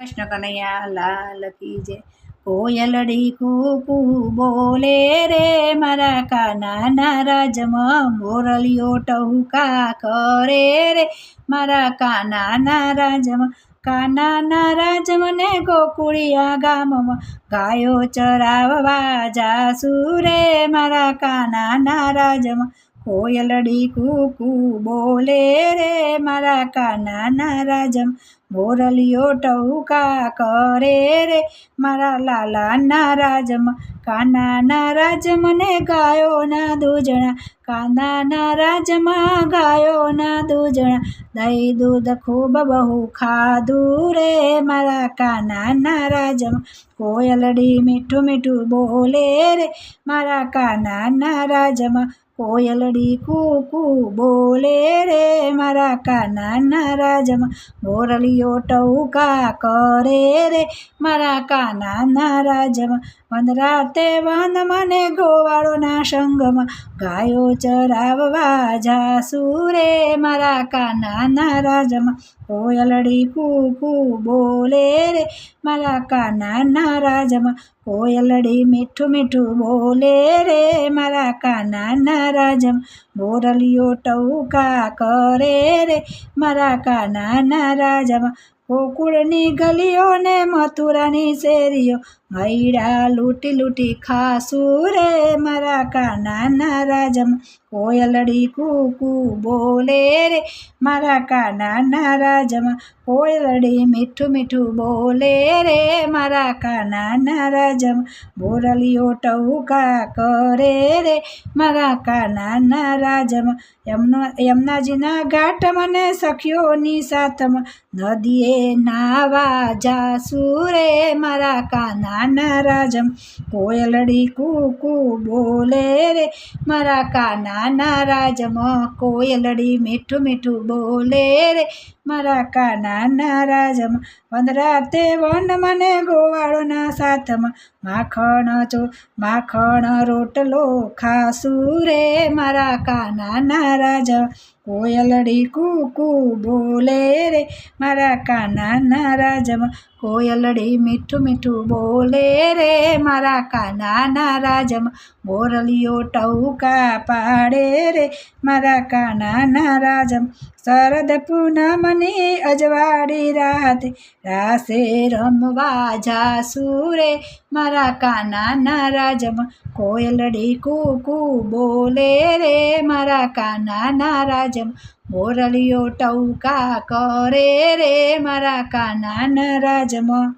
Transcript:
કૃષ્ણ કનૈયા લાલ કી જય કોયલડી કુકુ બોલે રે મારા કાના રાજમાં, મોરલીઓ ટહુકા કરે રે મારા કાના નારાજમાં કાના નારાજ મને ગોકુળિયા ગામમાં ગાયો ચરાવવા જાસુ રે મારા કાના રાજમાં. કોયલડી કુકુ બોલે રે મારા કાનાના રાજમ બોરલીઓ ટહુકા કરે રે મારા લાલાના રાજમ કાનાના રાજ મને ગાયોના દૂજણા. કાનાના રાજમાં ગાયોના દૂજણા. દહીં દૂધ ખૂબ બહુ ખાધું રે મારા કાનાના રાજમ કોયલડી મીઠું મીઠું બોલે રે મારા કાનાના રાજમાં કોયલડી કુકુ બોલે રે મારા કાનાના રાજમાં. મોરલીઓ ટૌકા કરે રે મારા કાનાના રાજમાં. વનરાતે વન મને ગોવાળોના સંગમાં ગાયો ચરાવવા જાસુ રે મારા કાનાના રાજમાં. કોયલડી કુકુ બોલે રે મારા કાનાના રાજમાં કોયલડી મીઠું મીઠું બોલે રે મારા કાનાના રાજમ મોરલીઓ ટહુકા કરે રે મારા કાનાના રાજમાં. ગોકુળની ગલીઓને મથુરાની શેરીઓ. મૈડા લૂંટી લૂંટી ખાસું રે મારા કાનાના રાજમાં. કોયલડી કુકુ બોલે રે મારા કાનાના રાજમાં. કોયલડી મીઠું મીઠું બોલે રે મારા કાનાના રાજમાં. બોરલીઓ ટહુકા કરે રે મારા કાનાના રાજમાં યમુના યમુનાજીના ઘાટ મને સખીઓની સાથમાં નદીએ નાવા જાસુ રે મારા કાનાના રાજમ. કોયલડી કુકુ બોલે રે મારા કાનાના રાજમાં. કોયલડી મીઠું મીઠું બોલે રે મારા કાના રાજમાં વનરાતે વન મને ગોવાળોના સાથમાં. માખણ ચો, માખણ રોટલો ખાસું રે મારા કાના રાજા કોયલડી કૂકુ બોલે રે, મારા કાનાના રાજમાં કોયલડી મીઠું મીઠું બોલે રે, મારા કાનાના રાજમાં મોરલીઓ ટહુકા પાડે રે, મારા કાનાના રાજમ શરદ પૂનમની અજવાળી રાતે રાસે રમવા જાસુ રે, મારા કાનાના રાજમાં કોયલડી કૂકુ બોલે રે, મારા કાનાના રાજમાં મોરલીઓ ટહુકા કરે રે મારા કાના રાજમાં